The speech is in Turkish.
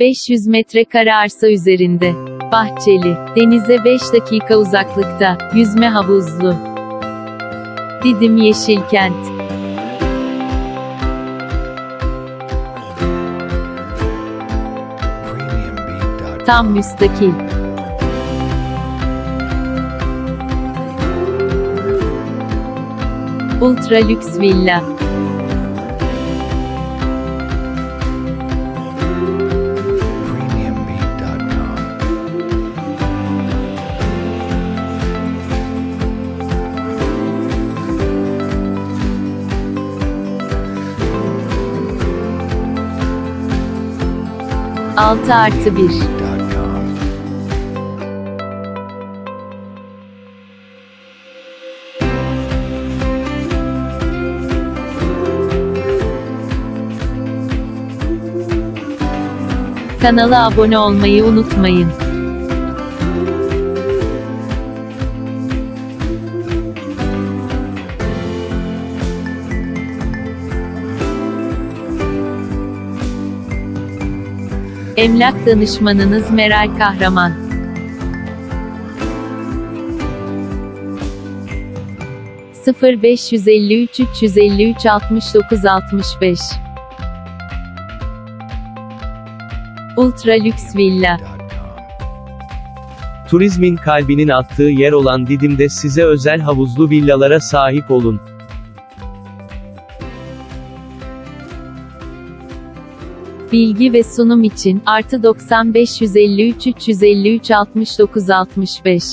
500 metrekare arsa üzerinde. Bahçeli, denize 5 dakika uzaklıkta, yüzme havuzlu. Didim Yeşilkent. Tam müstakil. Ultra lüks villa. 6 artı 1. Kanala abone olmayı unutmayın. Emlak danışmanınız Meral Kahraman. Sıfır 553 353 69 65 Ultra lüks villa. Turizmin kalbinin attığı yer olan Didim'de size özel havuzlu villalara sahip olun. Bilgi ve sunum için artı 90 553 353 69 65